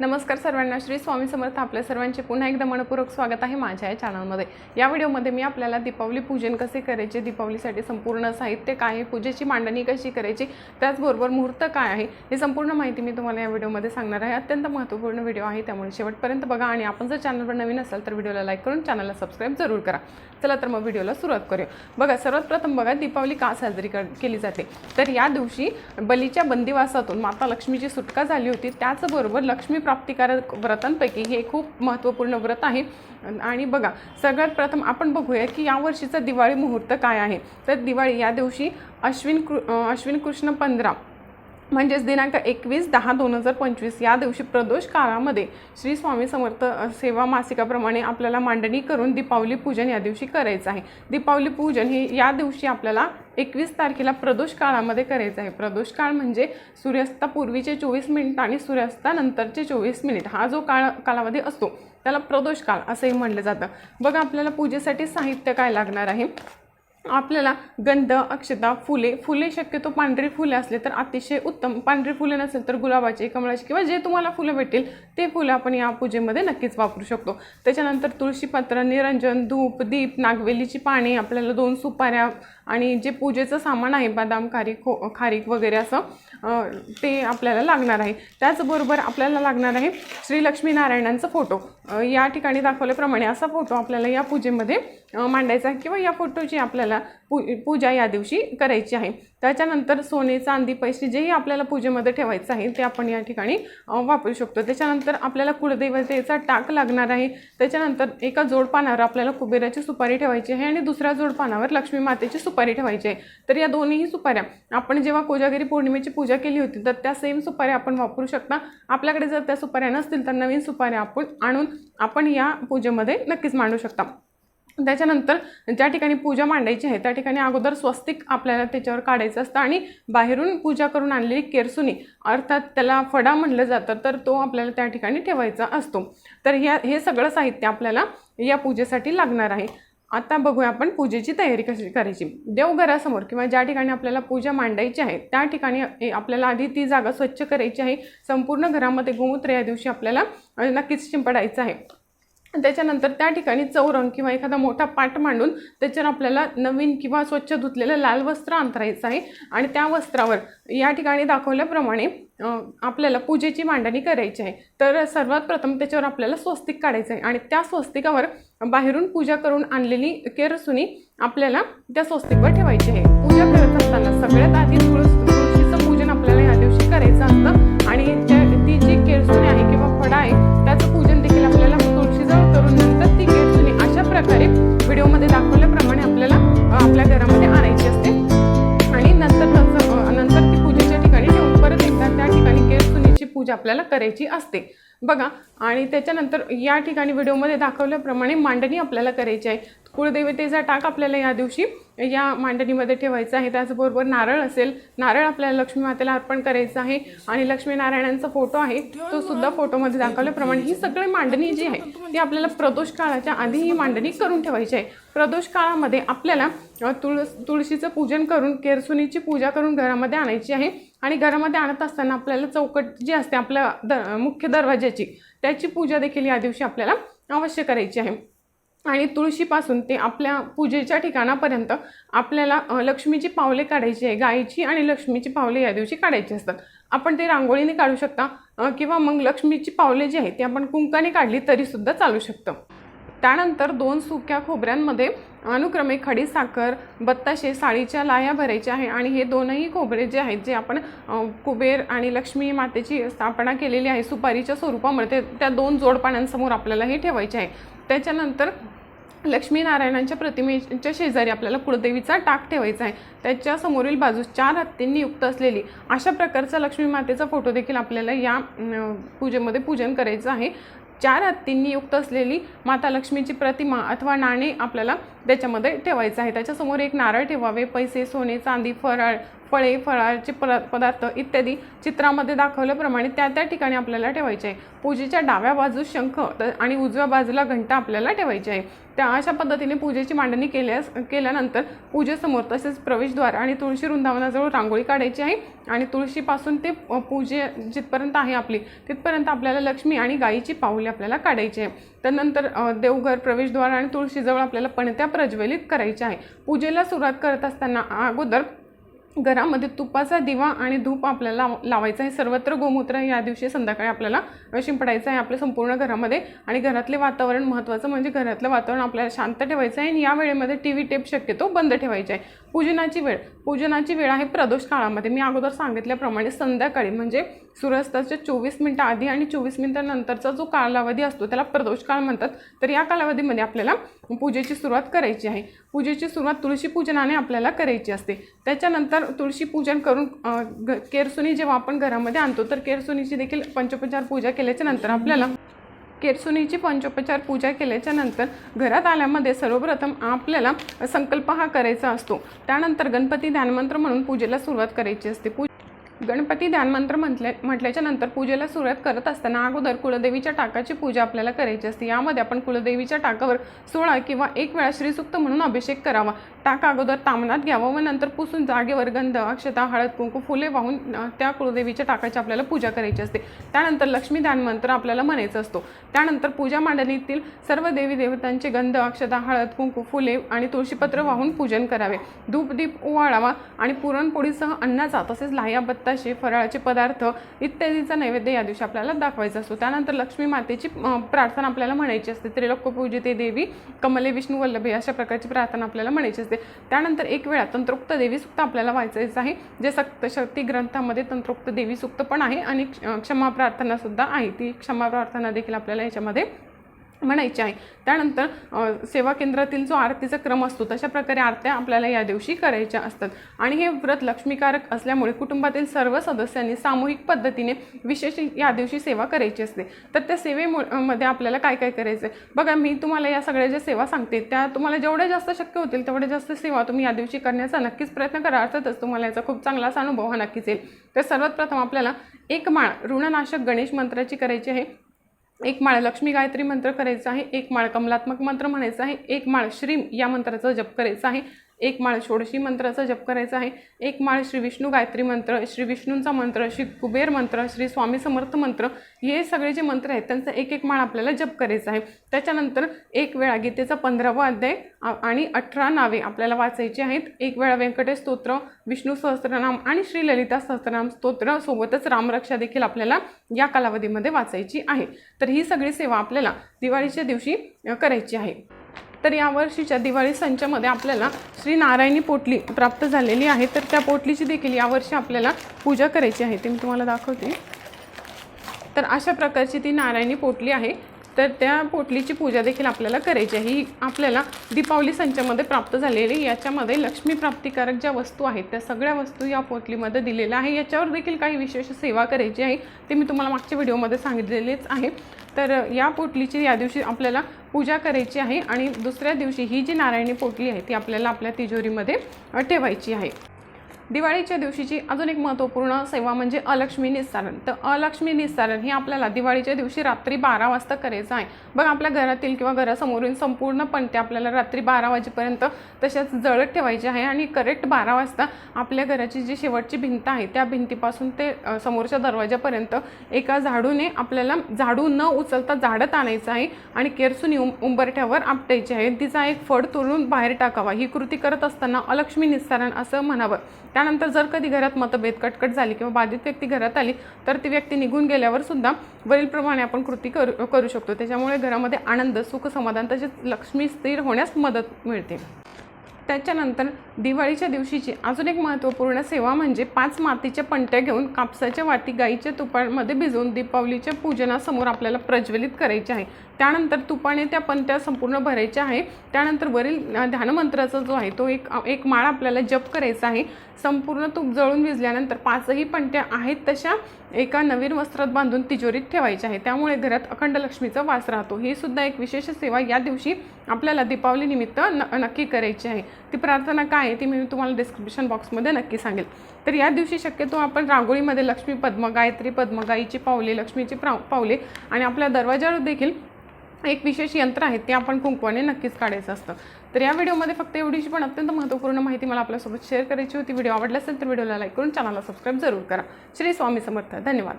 नमस्कार सर्वांना. श्री स्वामी समर्थ आपल्या सर्वांचे पुन्हा एकदा मनपूर्वक स्वागत आहे माझ्या या चॅनलमध्ये या व्हिडिओमध्ये मी आपल्याला दीपावली पूजन कसे करायचे दीपावलीसाठी संपूर्ण साहित्य काय आहे पूजेची मांडणी कशी करायची त्याचबरोबर मुहूर्त काय आहे ही संपूर्ण माहिती मी तुम्हाला या व्हिडिओमध्ये सांगणार आहे. अत्यंत महत्त्वपूर्ण व्हिडिओ आहे त्यामुळे शेवटपर्यंत बघा आणि आपण जर चॅनलवर नवीन असाल तर व्हिडिओला लाईक करून चॅनलला सबस्क्राईब जरूर करा. चला तर मग व्हिडिओला सुरुवात करूया. बघा सर्वात प्रथम बघा दीपावली का साजरी कर केली जाते? तर या दिवशी बलीच्या बंदिवासातून माता लक्ष्मीची सुटका झाली होती. त्याचबरोबर लक्ष्मी प्राप्तिकारक व्रतांपैकी हे खूप महत्त्वपूर्ण व्रत आहे. आणि बघा सगळ्यात प्रथम आपण बघूया की यावर्षीचा दिवाळी मुहूर्त काय आहे. तर दिवाळी या दिवशी अश्विन कृ अश्विन कृष्ण पंधरा म्हणजेच दिनांक एकवीस दहा दोन हजार पंचवीस या दिवशी प्रदोष काळामध्ये श्री स्वामी समर्थ सेवा मासिकाप्रमाणे आपल्याला मांडणी करून दीपावली पूजन या दिवशी करायचं आहे. दीपावली पूजन हे या दिवशी आपल्याला एकवीस तारखेला प्रदोष काळामध्ये करायचं आहे. प्रदोष काळ म्हणजे सूर्यास्तापूर्वीचे चोवीस मिनिट आणि सूर्यास्तानंतरचे चोवीस मिनिट. हा जो काळ कालावधी असतो त्याला प्रदोष काळ असंही म्हणलं जातं. बघा आपल्याला पूजेसाठी साहित्य काय लागणार आहे? आपल्याला गंध अक्षता फुले फुले शक्यतो पांढरी फुले असले तर अतिशय उत्तम. पांढरी फुले नसेल तर गुलाबाची कमळाची किंवा जे तुम्हाला फुलं भेटेल ते फुलं आपण या पूजेमध्ये नक्कीच वापरू शकतो. त्याच्यानंतर तुळशीपत्र निरंजन धूप दीप नागवेलीची पाने आपल्याला दोन सुपाऱ्या आणि जे पूजेचं सामान आहे बदाम खारीक खो खारीक वगैरे असं ते आपल्याला लागणार आहे. त्याचबरोबर आपल्याला लागणार आहे श्री लक्ष्मीनारायणांचा फोटो. या ठिकाणी दाखवल्याप्रमाणे असा फोटो आपल्याला या पूजेमध्ये मांडायचा आहे किंवा या फोटोची आपल्याला पू पूजा या दिवशी करायची आहे. त्याच्यानंतर सोने चांदी पैसे जेही आपल्याला पूजेमध्ये ठेवायचं आहे ते आपण या ठिकाणी वापरू शकतो. त्याच्यानंतर आपल्याला कुलदैवतेचा टाक लागणार आहे. त्याच्यानंतर एका जोडपानावर आपल्याला कुबेराची सुपारी ठेवायची आहे आणि दुसऱ्या जोडपानावर लक्ष्मी मातेची सुपारी ठेवायची आहे. तर या दोन्हीही सुपाऱ्या आपण जेव्हा कोजागिरी पौर्णिमेची पूजा केली होती तर त्या सेम सुपाऱ्या आपण वापरू शकता. आपल्याकडे जर त्या सुपाऱ्या नसतील तर नवीन सुपाऱ्या आपण आणून आपण या पूजेमध्ये नक्कीच मांडू शकता. त्याच्यानंतर ज्या ठिकाणी पूजा मांडायची आहे त्या ठिकाणी अगोदर स्वस्तिक आपल्याला त्याच्यावर काढायचं असतं आणि बाहेरून पूजा करून आणलेली केरसुनी अर्थात त्याला फडा म्हणलं जातं तर तो आपल्याला त्या ठिकाणी ठेवायचा असतो. तर ह्या हे सगळं साहित्य आपल्याला या पूजेसाठी लागणार आहे. आता बघूया आपण पूजेची तयारी कशी करायची. देवघरासमोर किंवा ज्या ठिकाणी आपल्याला पूजा मांडायची आहे त्या ठिकाणी ए- आपल्याला आधी ती जागा स्वच्छ करायची आहे. संपूर्ण घरामध्ये गोमूत्र या दिवशी आपल्याला नक्कीच शिंपडायचं आहे. त्याच्यानंतर त्या ठिकाणी चौरंग किंवा एखादा मोठा पाट मांडून त्याच्यावर आपल्याला नवीन किंवा स्वच्छ धुतलेलं लाल वस्त्र अंतरायचं आहे. आणि त्या वस्त्रावर या ठिकाणी दाखवल्याप्रमाणे आपल्याला पूजेची मांडणी करायची आहे. तर सर्वात प्रथम त्याच्यावर आपल्याला स्वस्तिक काढायचं आहे. आणि त्या स्वस्तिकावर बाहेरून पूजा करून आणलेली केरसुनी आपल्याला त्या स्वस्तिकवर ठेवायची आहे. पूजा करत असताना सगळ्यात आधी तुळस तुळशीचं पूजन आपल्याला या दिवशी करायचं असतं. आणि त्या ती जी केरसुनी आहे किंवा फडा आहे प्रकारे व्हिडिओमध्ये दाखवल्याप्रमाणे आपल्याला आपल्या घरामध्ये आणायची असते. आणि नंतर नंतर ती पूजेच्या ठिकाणी ठेवून परत एकदा त्या ठिकाणी केळसुनीची पूजा आपल्याला करायची असते. बघा आणि त्याच्यानंतर या ठिकाणी व्हिडिओमध्ये दाखवल्याप्रमाणे मांडणी आपल्याला करायची आहे. कुळदेवतेचा टाक आपल्याला या दिवशी या मांडणीमध्ये ठेवायचा आहे. त्याचबरोबर नारळ असेल नारळ आपल्याला लक्ष्मी मातेला अर्पण करायचं आहे. आणि लक्ष्मीनारायणांचा फोटो आहे तो सुद्धा फोटोमध्ये दाखवल्याप्रमाणे ही सगळी मांडणी जी आहे ती आपल्याला प्रदोष काळाच्या आधी ही मांडणी करून ठेवायची आहे. प्रदोष काळामध्ये आपल्याला तुळस तुळशीचं पूजन करून केरसुनीची पूजा करून घरामध्ये आणायची आहे. आणि घरामध्ये आणत असताना आपल्याला चौकट जी असते आपल्या द मुख्य दरवाज्याची त्याची पूजा देखील या दिवशी आपल्याला अवश्य करायची आहे. आणि तुळशीपासून ते आपल्या पूजेच्या ठिकाणापर्यंत आपल्याला लक्ष्मीची पावले काढायची आहे. गायीची आणि लक्ष्मीची पावले या दिवशी काढायची असतात. आपण ते रांगोळीने काढू शकता किंवा मग लक्ष्मीची पावले जी आहे ती आपण कुंकाने काढली तरीसुद्धा चालू शकतं. त्यानंतर दोन सुक्या खोबऱ्यांमध्ये अनुक्रमे खडी साखर बत्ताशे साडीच्या लाया भरायच्या आहे. आणि हे दोनही खोबरे जे आहेत जे आपण कुबेर आणि लक्ष्मी मातेची स्थापना केलेली आहे सुपारीच्या स्वरूपामध्ये त्या दोन जोडपाण्यांसमोर आपल्याला हे ठेवायचे आहे. त्याच्यानंतर लक्ष्मीनारायणांच्या प्रतिमेच्या शेजारी आपल्याला कुळदेवीचा टाक ठेवायचा आहे. त्याच्या समोरील बाजूस चार हत्तींनी युक्त असलेली अशा प्रकारचा लक्ष्मी मातेचा फोटो देखील आपल्याला या पूजेमध्ये पूजन करायचं आहे. चार हत्तींनी युक्त असलेली माता लक्ष्मीची प्रतिमा अथवा नाणे आपल्याला त्याच्यामध्ये ठेवायचं आहे. त्याच्यासमोर एक नारळ ठेवावे पैसे सोने चांदी फराळ फळे फळाचे पदा पदार्थ इत्यादी चित्रामध्ये दाखवल्याप्रमाणे त्या त्या ठिकाणी आपल्याला ठेवायचे आहे. पूजेच्या डाव्या बाजूस शंख तर- आणि उजव्या बाजूला घंटा आपल्याला ठेवायची आहे. त्या अशा पद्धतीने पूजेची मांडणी केल्यास केल्यानंतर पूजेसमोर तसेच प्रवेशद्वार आणि तुळशी वृंदावनाजवळ रांगोळी काढायची आहे. आणि तुळशीपासून ते पूजे जिथपर्यंत आहे आपली तिथपर्यंत आपल्याला लक्ष्मी आणि गायीची पाऊले आपल्याला काढायची आहे. त्यानंतर देवघर प्रवेशद्वार आणि तुळशीजवळ आपल्याला पणत्या प्रज्वलित करायच्या आहे. पूजेला सुरुवात करत असताना अगोदर घरामध्ये तुपाचा दिवा आणि धूप आपल्याला लावायचं लावायचा आहे. सर्वत्र गोमूत्र या दिवशी संध्याकाळी आपल्याला शिंपडायचं आहे आपल्या संपूर्ण घरामध्ये. आणि घरातले वातावरण महत्त्वाचं म्हणजे घरातलं वातावरण आपल्याला शांत ठेवायचं आहे. आणि या वेळेमध्ये टी व्ही टेप शक्यतो बंद ठेवायचे आहे. पूजनाची वेळ. पूजनाची वेळ आहे प्रदोष काळामध्ये. मी अगोदर सांगितल्याप्रमाणे संध्याकाळी म्हणजे सूर्यास्ताच्या चोवीस मिनटं आधी आणि चोवीस मिनटानंतरचा जो कालावधी असतो त्याला प्रदोष काळ म्हणतात. तर या कालावधीमध्ये आपल्याला पूजेची सुरुवात करायची आहे. पूजेची सुरुवात तुळशी पूजनाने आपल्याला करायची असते. त्याच्यानंतर तुळशी पूजन करून ग- केरसुनी जेव्हा आपण घरामध्ये आणतो तर केरसुनीची देखील पंचोपचार पूजा केल्याच्यानंतर आपल्याला केरसुनीची पंचोपचार पूजा केल्याच्यानंतर घरात आल्यामध्ये सर्वप्रथम आपल्याला संकल्प हा करायचा असतो. त्यानंतर गणपती ध्यानमंत्र म्हणून पूजेला सुरुवात करायची असते. पू गणपती ध्यानमंत्र म्हटले म्हटल्याच्या नंतर पूजेला सुरुवात करत असताना अगोदर कुलदेवीच्या टाकाची पूजा आपल्याला करायची असते. यामध्ये आपण कुलदेवीच्या टाकावर सोळा किंवा एक वेळा श्रीसुक्त म्हणून अभिषेक करावा. टाका अगोदर तामनात घ्यावं व नंतर पुसून जागेवर गंध अक्षता हळद कुंकू फुले वाहून त्या कुळदेवीच्या टाकाची आपल्याला पूजा करायची असते. त्यानंतर लक्ष्मी ध्यानमंत्र आपल्याला म्हणायचं असतो. त्यानंतर पूजा मांडणीतील सर्व देवी देवतांचे गंध अक्षता हळद कुंकू फुले आणि तुळशीपत्र वाहून पूजन करावे. धूप दीप ओवाळावा आणि पुरणपोळीसह अन्नाचा तसेच लाह्या बत्ताशे फराळाचे पदार्थ इत्यादीचा नैवेद्य या दिवशी आपल्याला दाखवायचा असतो. त्यानंतर लक्ष्मी मातेची प्रार्थना आपल्याला म्हणायची असते. त्रिलोकपूजिते देवी कमले विष्णू वल्लभे अशा प्रकारची प्रार्थना आपल्याला म्हणायची असते. त्यानंतर एक वेळा तंत्रोक्त देवी सुक्त आपल्याला वाचायचं आहे. जे सक्तशक्ती ग्रंथामध्ये तंत्रोक्त देवी सुक्त पण आहे आणि क्षमा प्रार्थना सुद्धा आहे. ती क्षमा प्रार्थना देखील आपल्याला याच्यामध्ये म्हणायची आहे. त्यानंतर सेवा केंद्रातील जो आरतीचा क्रम असतो तशा प्रकारे आरत्या आपल्याला या दिवशी करायच्या असतात. आणि हे व्रत लक्ष्मीकारक असल्यामुळे कुटुंबातील सर्व सदस्यांनी सामूहिक पद्धतीने विशेष या दिवशी सेवा करायची असते. तर त्या सेवेमध्ये आपल्याला काय काय करायचं आहे बघा मी तुम्हाला या सगळ्या ज्या सेवा सांगते त्या तुम्हाला जेवढ्या जास्त शक्य होतील तेवढ्या जास्त सेवा तुम्ही या दिवशी करण्याचा नक्कीच प्रयत्न करा. अर्थातच तुम्हाला याचा खूप चांगलाच अनुभव हा नक्कीच येईल. तर सर्वात प्रथम आपल्याला एक माळ ऋणनाशक गणेश मंत्राची करायची आहे. एक माळ लक्ष्मी गायत्री मंत्र करायचा आहे एक माळ कमलात्मक मंत्र म्हणायचा आहे एक माळ श्रीम या मंत्राचा जप करायचा आहे. एक माळ षोडशी मंत्राचा जप करायचा आहे. एक माळ श्री विष्णू गायत्री मंत्र श्री विष्णूंचा मंत्र श्री कुबेर मंत्र श्री स्वामी समर्थ मंत्र हे सगळे जे मंत्र आहेत त्यांचा एक एक माळ आपल्याला जप करायचा आहे. त्याच्यानंतर एक वेळा गीतेचा पंधरावा अध्याय आणि अठरा नावे आपल्याला वाचायची आहेत. एक वेळा व्यंकटेश स्तोत्र विष्णू सहस्त्रनाम आणि श्री ललिता सहस्त्रनाम स्तोत्र सोबतच रामरक्षा देखील आपल्याला या कालावधीमध्ये वाचायची आहे. तर ही सगळी सेवा आपल्याला दिवाळीच्या दिवशी करायची आहे. तर यावर्षीच्या दिवाळी संचामध्ये आपल्याला श्री नारायणी पोटली प्राप्त झालेली आहे. तर त्या पोटलीची देखील यावर्षी आपल्याला पूजा करायची आहे. ते मी तुम्हाला दाखवते. तर अशा प्रकारची ती नारायणी पोटली आहे. तर त्या पोटलीची पूजा देखील आपल्याला करायची आहे. ही आपल्याला दीपावली संचामध्ये प्राप्त झालेली याच्यामध्ये लक्ष्मी प्राप्तिकारक ज्या वस्तू आहेत त्या सगळ्या वस्तू या पोटलीमध्ये दिलेल्या आहे. याच्यावर देखील काही विशेष सेवा करायची आहे. ते मी तुम्हाला मागच्या व्हिडिओमध्ये सांगितलेलेच आहे. तर या पोटलीची या दिवशी आपल्याला पूजा करायची आहे आणि दुसऱ्या दिवशी ही जी नारायणी पोटली आहे ती आपल्याला आपल्या तिजोरीमध्ये ठेवायची आहे. दिवाळीच्या दिवशीची अजून एक महत्त्वपूर्ण सेवा म्हणजे अलक्ष्मी निस्सारण. तर अलक्ष्मी निस्सारण हे आपल्याला दिवाळीच्या दिवशी रात्री बारा वाजता करायचं आहे. बघ आपल्या घरातील किंवा घरासमोरून संपूर्ण पणते आपल्याला रात्री बारा वाजेपर्यंत तशाच जळत ठेवायचे आहे आणि करेक्ट बारा वाजता आपल्या घराची जी शेवटची भिंत आहे त्या भिंतीपासून ते समोरच्या दरवाजापर्यंत एका झाडूने आपल्याला झाडू न उचलता झाडत आणायचं आहे आणि केरसून उं उंबरठ्यावर आपटायची आहे. तिचा एक फड तोडून बाहेर टाकावा. ही कृती करत असताना अलक्ष्मी निस्सारण असं म्हणावं. त्यानंतर जर कधी घरात मतभेद कटकट झाली किंवा बाधित व्यक्ती घरात आली तर ती व्यक्ती निघून गेल्यावर सुद्धा वरीलप्रमाणे आपण कृती करू करू शकतो. त्याच्यामुळे घरामध्ये आनंद सुख समाधान तसेच लक्ष्मी स्थिर होण्यास मदत मिळते. त्याच्यानंतर दिवाळीच्या दिवशीची अजून एक महत्त्वपूर्ण सेवा म्हणजे पाच मातीच्या पंट्या घेऊन कापसाच्या वाटी गाईच्या तुपामध्ये भिजवून दीपावलीच्या पूजनासमोर आपल्याला प्रज्वलित करायचे आहे. त्यानंतर तुपाने त्या पंट्या संपूर्ण भरायच्या आहे. त्यानंतर वरील ध्यानमंत्राचा जो आहे तो एक एक माळ आपल्याला जप करायचा आहे. संपूर्ण तूप जळून भिजल्यानंतर पाचही पंट्या आहेत तशा एका नवीन वस्त्रात बांधून तिजोरीत ठेवायच्या आहे. त्यामुळे घरात अखंड लक्ष्मीचा वास राहतो. ही सुद्धा एक विशेष सेवा या दिवशी आपल्याला दीपावली निमित्त न नक्की करायची आहे. ती प्रार्थना काय आहे ती मी तुम्हाला डिस्क्रिप्शन बॉक्समध्ये नक्की सांगेल. तर या दिवशी शक्यतो आपण रांगोळीमध्ये लक्ष्मी पद्म गायत्री पद्मगाईची पावले लक्ष्मीची प्रा पावले आणि आपल्या दरवाजावर देखील एक विशेष यंत्र आहे ते आपण कुंकवाने नक्कीच काढायचं असतं. तर या व्हिडिओमध्ये फक्त एवढीची पण अत्यंत महत्त्वपूर्ण माहिती मला आपल्यासोबत शेअर करायची होती. व्हिडिओ आवडला असेल तर व्हिडिओला लाईक करून चॅनलला सबस्क्राईब जरूर करा. श्री स्वामी समर्थ. धन्यवाद.